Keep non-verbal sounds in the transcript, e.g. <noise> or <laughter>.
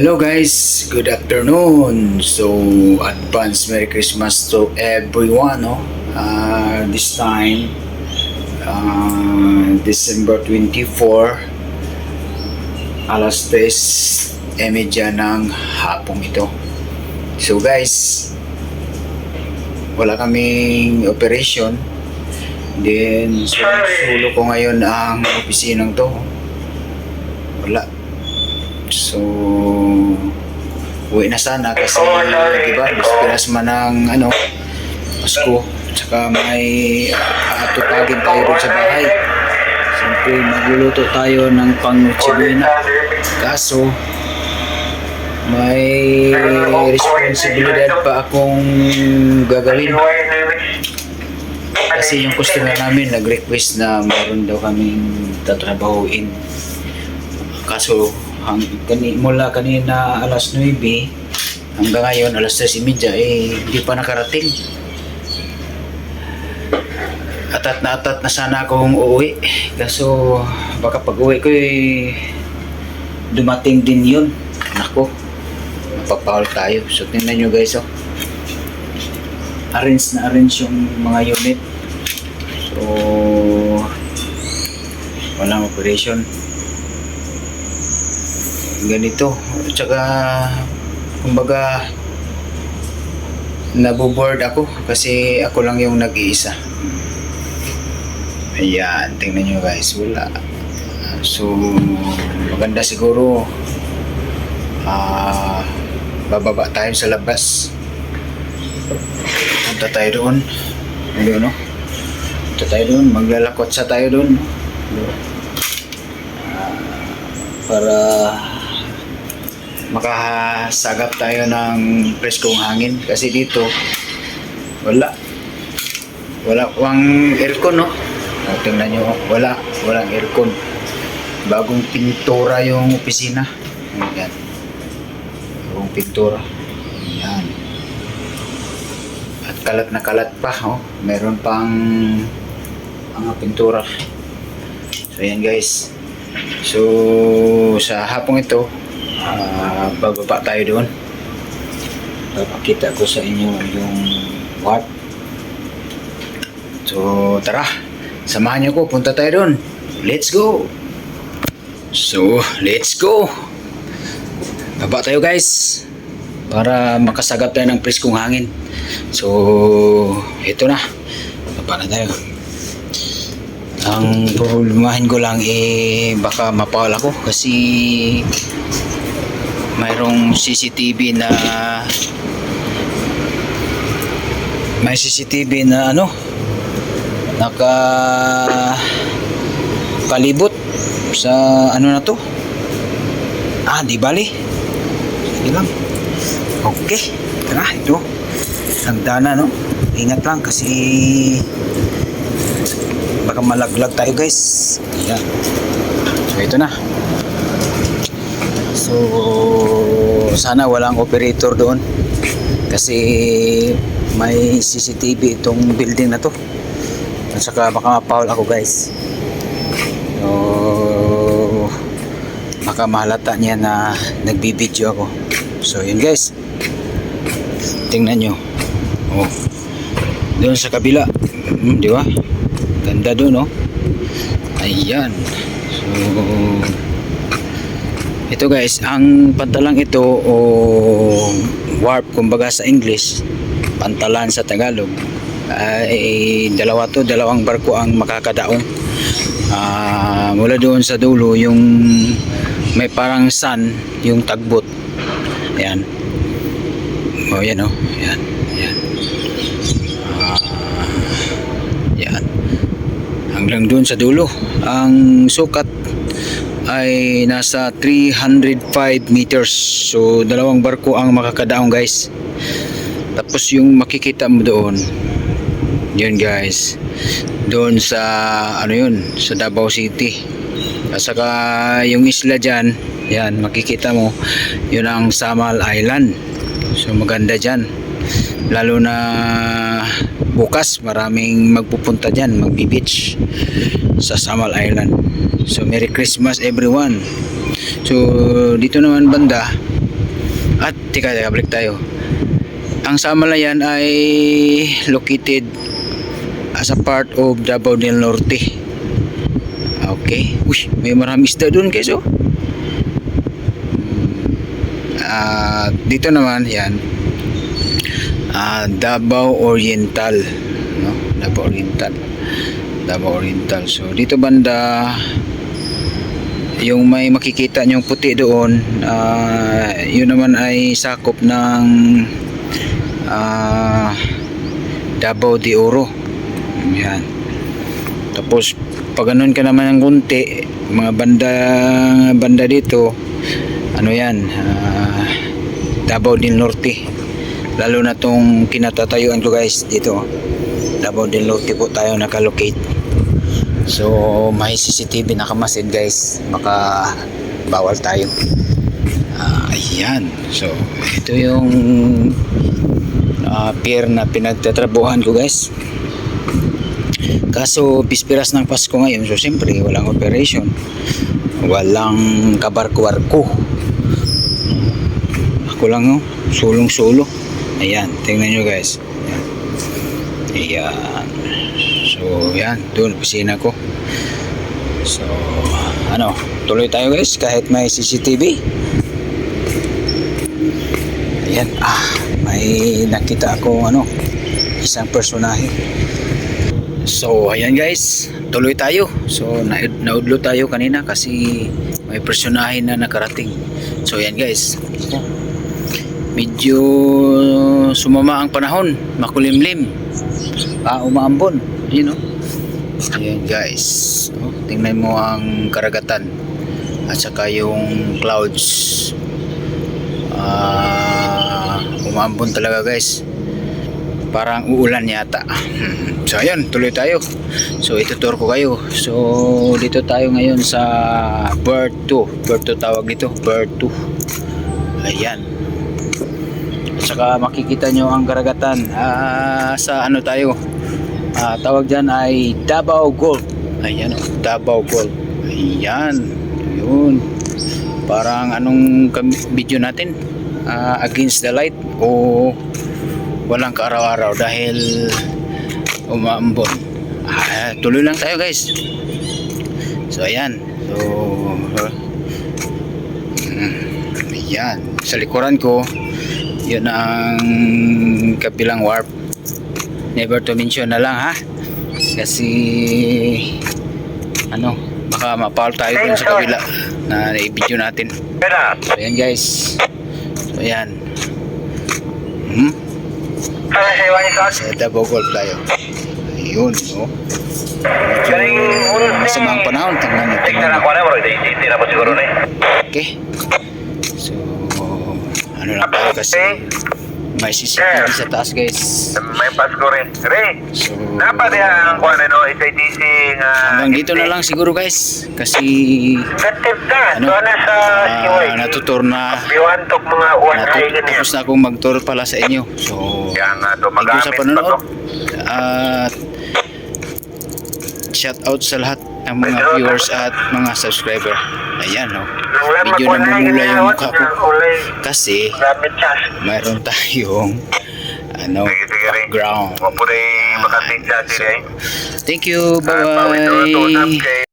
Hello guys, good afternoon. So, advance Merry Christmas to everyone. No? Uh, this time, uh, December 24, alas 3, emedya ng hapong ito. So guys, wala kaming operation. Then, so, sulo ko ngayon ang opisinang to. Wala. So, uwi na sana kasi, di ba, pinas man ng, ano, Pasko. Tsaka may uh, tutagin tayo rin sa bahay. Siyempre, magluluto tayo ng pang Nochebuena. Kaso, may responsibilidad pa akong gagawin. Kasi yung customer namin nag-request na meron daw kaming tatrabahuin. Kaso hang, kani, mula kanina alas 9 hanggang ngayon alas 3.30 eh hindi pa nakarating. Atat na atat na sana akong uuwi. Kaso baka pag uwi ko eh dumating din yun. Nako, mapapahol tayo. So tingnan nyo guys oh. Arrange na arrange yung mga unit. So walang operation ganito. Tsaka kumbaga naboboard ako kasi ako lang yung nag-iisa. Ayan tingnan nyo guys wala. So maganda siguro ah bababa tayo sa labas. Punta tayo doon. Ano no? Punta tayo doon maglalakot sa tayo doon. Ah, para makasagap tayo ng preskong hangin. Kasi dito wala. Wala wang aircon no? O, tingnan nyo wala walang aircon. Bagong pintura yung opisina. Yan bagong pintura. Yan at kalat na kalat pa oh. meron pang mga pintura. So yan guys. So sa hapong ito Ah, bababa tayo doon. Papakita ko sa inyo yung what. So, tara. Samahan niyo ko. Punta tayo doon. Let's go. So, let's go. Baba tayo guys. Para makasagap tayo ng preskong hangin. So, ito na. Baba na tayo. Ang problemahin ko lang eh baka mapawala ko kasi mayroong CCTV na may CCTV na ano naka palibot sa ano na to? Ah di bali. Sige lang. Okay tara ito. Nagdana no? Ingat lang kasi baka malaglag tayo guys. Yan so ito na. So, sana walang operator doon. Kasi may CCTV itong building na to. At saka baka mapaul ako guys. So, baka mahalata niya na nagbibideo ako. So, yun guys. Tingnan nyo. Oh. Doon sa kabila. Hmm, di ba? Ganda doon, oh. Ayan. So, ito guys, ang pantalang ito o warp kumbaga sa English, pantalan sa Tagalog ay dalawa to, dalawang barko ang makakadaong. Ah, mula doon sa dulo yung may parang sun, yung tagbot. Ayan. Oh, yan oh. Yan. Yan. Ah, yan. Hanggang doon sa dulo. Ang sukat ay nasa 305 meters. So, dalawang barko ang makakadaong guys. Tapos yung makikita mo doon, yun guys, doon sa, ano yun, sa Davao City. At saka yung isla dyan, yan, makikita mo, yun ang Samal Island. So, maganda dyan. Lalo na bukas, maraming magpupunta dyan, magbi-beach sa Samal Island. So Merry Christmas everyone. So dito naman banda At tika, tika, balik tayo. Ang Samalayan ay located as a part of Davao del Norte. Okay. Uy, may maraming isda doon guys oh. Ah, dito naman yan. Ah, Davao Oriental, no? Davao Oriental. Davao Oriental. So dito banda yung may makikita nyong puti doon, ah, yun naman ay sakop ng ah, Davao de Oro. Yan. Tapos pag ganun ka naman ng kunti, mga banda banda dito, ano yan, ah, Davao del Norte. Lalo na tong kinatatayuan ko guys dito. Davao del Norte po tayo nakalocate. So may CCTV nakamasid guys. Baka bawal tayo. Ah, ayan. So ito yung ah, pier na pinagtatrabuhan ko guys. Kaso bispiras ng Pasko ngayon, so siyempre walang operation. Walang kabarko-barko. Ako lang oh, sulong-sulo. Ayan, tingnan nyo guys. Ayan. So, yan, doon opisina ko. So, ano, tuloy tayo guys kahit may CCTV. Ayan, ah, may nakita ako ano, isang personahe. So, ayan guys, tuloy tayo. So, na naudlo tayo kanina kasi may personahe na nakarating. So, ayan guys. Medyo sumama ang panahon, makulimlim. Ah, umaambon. Yun, no? Ayan guys. Oh, tingnan mo ang karagatan at saka yung clouds. Ah, umaambon talaga guys. Parang uulan yata. <laughs> So ayun, tuloy tayo. So itutur ko kayo. So dito tayo ngayon sa Bird 2. Bird 2 tawag dito. Bird 2. Ayan. At saka makikita nyo ang karagatan. Ah, sa ano tayo? Ah, tawag dyan ay Davao Gold. Ayan oh, Davao Gold. Ayan. Yun. Parang anong video natin? Ah, against the light o walang kaaraw-araw dahil umaambon. Ah, tuloy lang tayo guys. So ayan. So mm, ayan. Sa likuran ko yun ang kabilang warp. Never to mention na lang ha. Kasi ano, baka mapal tayo dun sa kabila na i-video natin. So ayan guys. So ayan. Hmm? Sa Davao Golf tayo. Ayun, oh. Medyo masamang panahon. Tingnan nyo, tingnan nyo. Okay. So, ano lang tayo kasi may CCTV sa taas guys. May Pasko rin. Re, So, dapat yan ang kuwan ano, SITC nga... hanggang dito na lang siguro guys. Kasi, ano, siway. natutor na, natu- tapos na akong mag-tour pala sa inyo. So, thank you sa magamit pa to. panonood. At, shout out sa lahat ng mga viewers at mga subscriber. Ayan, no. Medyo namumula yung mukha ko. Kasi, mayroon <laughs> tayong ano, background. Siya sila eh. Thank you. Ah, Bye-bye.